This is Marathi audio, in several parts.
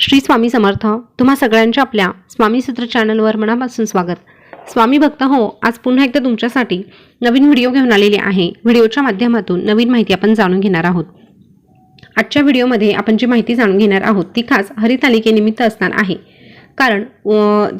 श्री स्वामी समर्थ तुम्हा सगळ्यांच्या आपल्या स्वामी सूत्र चॅनलवर मनापासून स्वागत. स्वामी भक्त हो आज पुन्हा एकदा तुमच्यासाठी नवीन व्हिडिओ घेऊन आलेले आहे. व्हिडिओच्या माध्यमातून नवीन माहिती आपण जाणून घेणार आहोत. आजच्या व्हिडिओमध्ये आपण जी माहिती जाणून घेणार आहोत ती खास हरितालिकेनिमित्त असणार आहे. कारण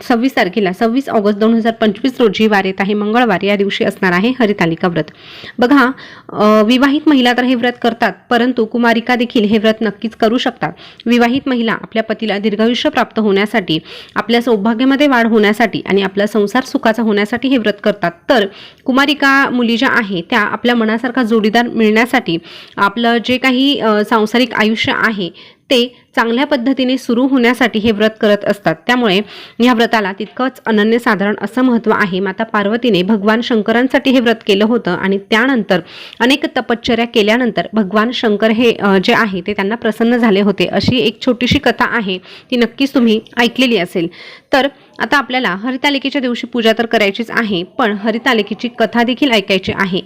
सव्वीस तारखेला सव्वीस ऑगस्ट दोन हजार पंचवीस रोजी वार येत आहे. मंगळवार या दिवशी असणार आहे हरितालिका व्रत. बघा विवाहित महिला तर हे व्रत करतात परंतु कुमारिका देखील हे व्रत नक्कीच करू शकतात. विवाहित महिला आपल्या पतीला दीर्घायुष्य प्राप्त होण्यासाठी आपल्या सौभाग्यामध्ये वाढ होण्यासाठी आणि आपला संसार सुखाचा होण्यासाठी हे व्रत करतात. तर कुमारिका मुली ज्या आहे त्या आपल्या मनासारखा जोडीदार मिळण्यासाठी आपलं जे काही सांसारिक आयुष्य आहे ते चांगल्या पद्धतीने सुरू होण्यासाठी हे व्रत करत असतात. त्यामुळे या व्रताला तितकंच अनन्यसाधारण असं महत्त्व आहे. माता पार्वतीने भगवान शंकरांसाठी हे व्रत केलं होतं आणि त्यानंतर अनेक तपश्चर्या केल्यानंतर भगवान शंकर हे जे आहे ते त्यांना प्रसन्न झाले होते. अशी एक छोटीशी कथा आहे. ती नक्कीच तुम्ही ऐकलेली असेल. तर आता आपल्याला हरितालिकेच्या दिवशी पूजा तर करायचीच आहे पण हरितालिकेची कथा देखील ऐकायची आहे.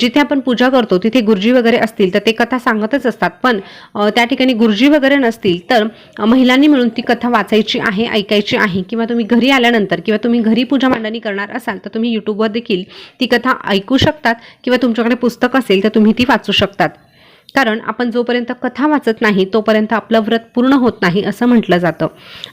जिथे आपण पूजा करतो तिथे गुरुजी वगैरे असतील तर ते कथा सांगतच असतात. पण त्या ठिकाणी गुरुजी वगैरे नसतील तर महिलांनी मिळून ती कथा वाचायची आहे ऐकायची आहे. किंवा तुम्ही घरी आल्यानंतर किंवा तुम्ही घरी पूजा मांडणी करणार असाल तर तुम्ही यूट्यूबवर देखील ती कथा ऐकू शकतात. किंवा तुमच्याकडे पुस्तक असेल तर तुम्ही ती वाचू शकतात. कारण आपण जोपर्यंत कथा वाचत नाही तोपर्यंत आपलं व्रत पूर्ण होत नाही असं म्हटलं जातं.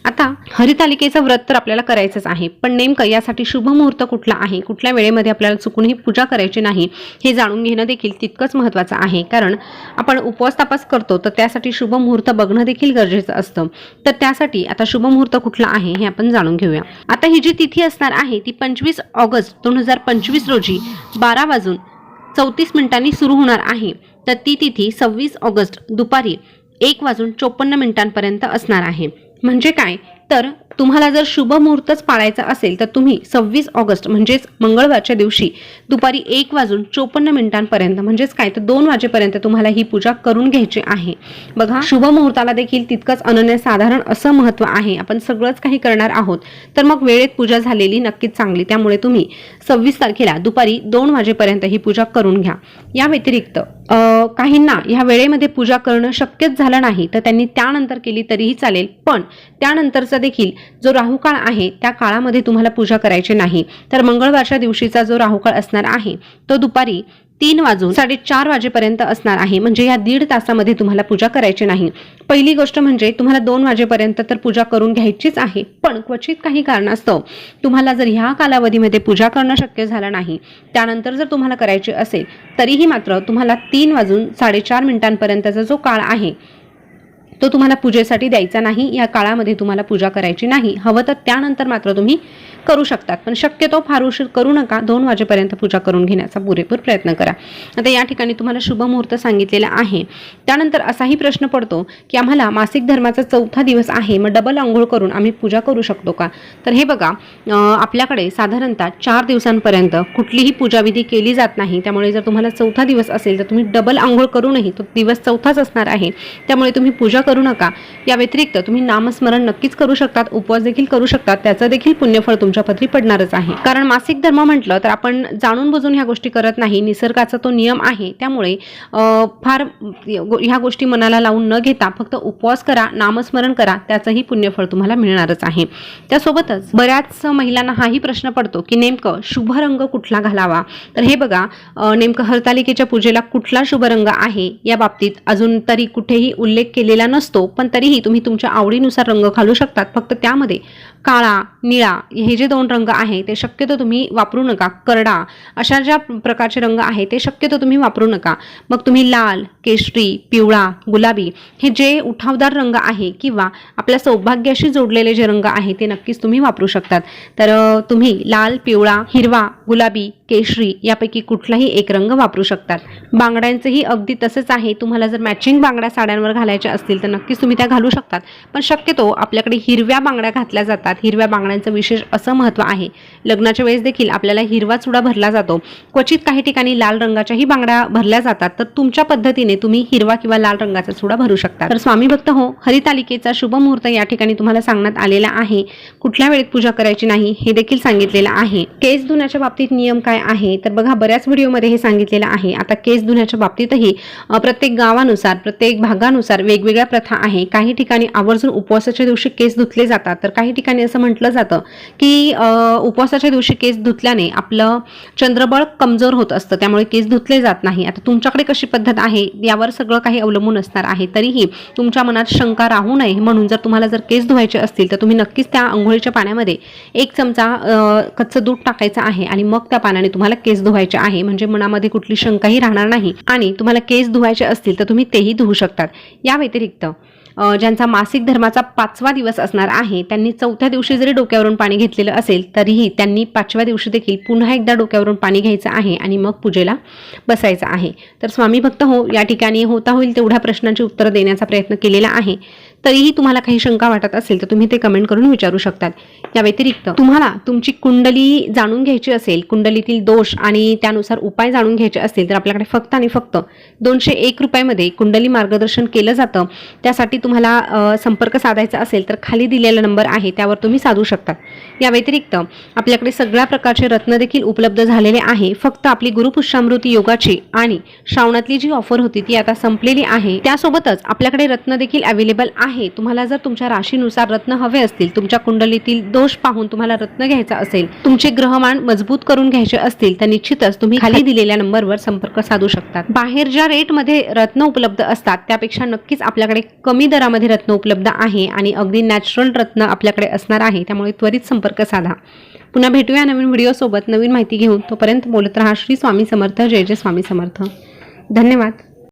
आता हरितालिकेचं व्रत तर आपल्याला करायचंच आहे पण नेमकं यासाठी शुभ मुहूर्त कुठला आहे? कुठल्या वेळेमध्ये आपल्याला चुकूनही पूजा करायची नाही हे जाणून घेणं देखील तितकंच महत्त्वाचं आहे. कारण आपण उपवास तपास करतो तर त्यासाठी शुभ मुहूर्त बघणं देखील गरजेचं असतं. तर त्यासाठी आता शुभ मुहूर्त कुठला आहे हे आपण जाणून घेऊया. आता ही जी तिथी असणार आहे ती पंचवीस ऑगस्ट दोन हजार पंचवीस रोजी बारा वाजून चौतीस मिनिटांनी सुरू होणार आहे. तर ती तिथी सव्वीस ऑगस्ट दुपारी एक वाजून चोपन्न मिनिटांपर्यंत असणार आहे. म्हणजे काय? तर तुम्हाला जर शुभ मुहूर्तच पाळायचा असेल तर तुम्ही सव्वीस ऑगस्ट म्हणजेच मंगळवारच्या दिवशी दुपारी एक वाजून चोपन्न मिनिटांपर्यंत म्हणजेच काय तर दोन वाजेपर्यंत तुम्हाला ही पूजा करून घ्यायची आहे. बघा शुभ मुहूर्ताला देखील तितकंच अनन्यसाधारण असं महत्त्व आहे. आपण सगळंच काही करणार आहोत तर मग वेळेत पूजा झालेली नक्कीच चांगली. त्यामुळे तुम्ही सव्वीस तारखेला दुपारी दोन वाजेपर्यंत ही पूजा करून घ्या. या व्यतिरिक्त काहींना ह्या वेळेमध्ये पूजा करणं शक्यच झालं नाही तर त्यांनी त्यानंतर केली तरीही चालेल. पण त्यानंतरचा देखील जो राहुकाळ आहे त्या काळामध्ये तुम्हाला पूजा करायची नाही. तर मंगळवारच्या दिवशीचा जो राहुकाळ असणार आहे तो दुपारी तीन वाजून साडेचार वाजेपर्यंत असणार आहे. म्हणजे या दीड तासामध्ये तुम्हाला पूजा करायची नाही. पहिली गोष्ट म्हणजे तुम्हाला दोन वाजेपर्यंत तर पूजा करून घ्यायचीच आहे. पण क्वचित काही कारणास्तव तुम्हाला जर ह्या कालावधीमध्ये पूजा करणं शक्य झालं नाही त्यानंतर जर तुम्हाला करायची असेल तरीही मात्र तुम्हाला तीन वाजून साडेचार मिनिटांपर्यंतचा जो काळ आहे तो तुम्हाला पूजेसाठी द्यायचा नाही. या काळामध्ये तुम्हाला पूजा करायची नाही. हवं तर त्यानंतर मात्र तुम्ही करू शकतात. पण शक्यतो फार उशीर करू नका. दोन वाजेपर्यंत पूजा करून घेण्याचा पुरेपूर प्रयत्न करा. आता या ठिकाणी तुम्हाला शुभ मुहूर्त सांगितलेला आहे. त्यानंतर असाही प्रश्न पडतो की आम्हाला मासिक धर्माचा चौथा दिवस आहे. मग डबल आंघोळ करून आम्ही पूजा करू शकतो का? तर हे बघा आपल्याकडे साधारणतः चार दिवसांपर्यंत कुठलीही पूजाविधी केली जात नाही. त्यामुळे जर तुम्हाला चौथा दिवस असेल तर तुम्ही डबल आंघोळ करूनही तो दिवस चौथाच असणार आहे. त्यामुळे तुम्ही पूजा करू नका. या व्यतिरिक्त तुम्ही नामस्मरण नक्कीच करू शकतात. उपवास देखील करू शकतात. त्याचं देखील पुण्यफळ तुमच्या पदरी पडणारच आहे. कारण मासिक धर्म म्हटलं तर आपण जाणून बुजून ह्या गोष्टी करत नाही. निसर्गाचा तो नियम आहे. त्यामुळे फार ह्या गोष्टी मनाला लावून न घेता फक्त उपवास करा नामस्मरण करा त्याचंही पुण्यफळ तुम्हाला मिळणारच आहे. त्यासोबतच बऱ्याच महिलांना हाही प्रश्न पडतो की नेमकं शुभ रंग कुठला घालावा? तर हे बघा नेमकं हरतालिकेच्या पूजेला कुठला शुभ रंग आहे या बाबतीत अजून तरी कुठेही उल्लेख केलेला नसतो. पण तरीही तुम्ही तुमच्या आवडीनुसार रंग घालू शकतात. फक्त त्यामध्ये काळा निळा हे जे दोन रंग आहे ते शक्यतो तुम्ही वापरू नका. करडा अशा ज्या प्रकारचे रंग आहे ते शक्यतो तुम्ही वापरू नका. मग तुम्ही लाल केशरी पिवळा गुलाबी हे जे उठावदार रंग आहे किंवा आपल्या सौभाग्याशी जोडलेले जे रंग आहे ते नक्कीच तुम्ही वापरू शकतात. तर तुम्ही लाल पिवळा हिरवा गुलाबी केशरी यापैकी कुठलाही एक रंग वापरू शकतात. बांगड्यांचंही अगदी तसंच आहे. तुम्हाला जर मॅचिंग बांगड्या साड्यांवर घालायच्या असतील तर नक्कीच तुम्ही त्या घालू शकतात. पण शक्यतो आपल्याकडे हिरव्या बांगड्या घातल्या जातात. हिरव्या बांगड्यांचं विशेष असं महत्त्व आहे. लग्नाच्या वेळेस देखील आपल्याला हिरवा चुडा भरला जातो. क्वचित काही ठिकाणी लाल रंगाच्याही बांगड्या भरल्या जातात. तर तुमच्या पद्धतीने तुम्ही हिरवा किंवा लाल रंगाचा चुडा भरू शकता. तर स्वामी भक्त हो हरितालिकेचा शुभ मुहूर्त या ठिकाणी तुम्हाला सांगण्यात आलेला आहे. कुठल्या वेळेत पूजा करायची नाही हे देखील सांगितलेलं आहे. केस धुण्याच्या बाबतीत नियम काय आहे? तर बघा बऱ्याच व्हिडिओमध्ये हे सांगितलेलं आहे. आता केस धुण्याच्या बाबतीतही प्रत्येक गावानुसार प्रत्येक भागानुसार वेगवेगळ्या प्रथा आहे. काही ठिकाणी आवर्जून उपवासाच्या दिवशी केस धुतले जातात. तर काही ठिकाणी असं म्हटलं जातं की की उपवासाच्या दिवशी केस धुतल्याने आपलं चंद्रबळ कमजोर होत असतं. त्यामुळे केस धुतले जात नाही. आता तुमच्याकडे कशी पद्धत आहे? यावर सगळं काही अवलंबून असणार आहे. तरीही तुमच्या मनात शंका राहू नये. म्हणून जर तुम्हाला जर केस धुवायचे असतील तर तुम्ही नक्कीच त्या आंघोळीच्या पाण्यामध्ये एक चमचा कच्चं दूध टाकायचं आहे आणि मग त्या पाण्याने तुम्हाला केस धुवायचे आहे. म्हणजे मनामध्ये कुठली शंकाही राहणार नाही. आणि तुम्हाला केस धुवायचे असतील तर तुम्ही तेही धुवू शकतात. या व्यतिरिक्त ज्यांचा मासिक धर्माचा पाचवा दिवस असणार आहे त्यांनी चौथ्या दिवशी जरी डोक्यावरून पाणी घेतलेलं असेल तरीही त्यांनी पाचव्या दिवशी देखील पुन्हा एकदा डोक्यावरून पाणी घ्यायचं आहे आणि मग पूजेला बसायचं आहे. तर स्वामी भक्त हो या ठिकाणी होता होईल तेवढ्या प्रश्नांची उत्तरं देण्याचा प्रयत्न केलेला आहे. तरीही तुम्हाला काही शंका वाटत असेल तर तुम्ही ते कमेंट करून विचारू शकतात. या व्यतिरिक्त तुम्हाला तुमची कुंडली जाणून घ्यायची असेल कुंडलीतील दोष आणि त्यानुसार उपाय जाणून घ्यायचे असतील तर आपल्याकडे फक्त आणि फक्त दोनशे एक रुपयामध्ये कुंडली मार्गदर्शन केलं जातं. त्यासाठी तुम्हाला संपर्क साधायचा असेल तर खाली दिलेला नंबर आहे त्यावर तुम्ही साधू शकता या व्यतिरिक्त आपल्याकडे सगळ्या प्रकारचे रत्न देखील उपलब्ध झालेले आहे. फक्त आपली गुरुपुष्यामृती योगाची आणि श्रावणातली जी ऑफर होती ती आता संपलेली आहे. त्यासोबतच आपल्याकडे रत्न देखील अवेलेबल आहे. आहे. तुम्हाला जर तुमच्या राशीनुसार रत्न हवे असतील तुमच्या कुंडलीतील दोष पाहून तुम्हाला रत्न घ्यायचा असेल तुमचे ग्रहमान मजबूत करून घ्यायचे असतील तर निश्चितच तुम्ही खाली दिलेल्या नंबरवर संपर्क साधू शकतात. बाहेर ज्या रेटमध्ये रत्न उपलब्ध असतात त्यापेक्षा नक्कीच आपल्याकडे कमी दरामध्ये रत्न उपलब्ध आहे आणि अगदी नॅचरल रत्न आपल्याकडे असणार आहे त्यामुळे त्वरित संपर्क साधा. पुन्हा भेटूया नवीन व्हिडिओसोबत नवीन माहिती घेऊन तोपर्यंत बोलत रहा. श्री स्वामी समर्थ. जय जय स्वामी समर्थ. धन्यवाद.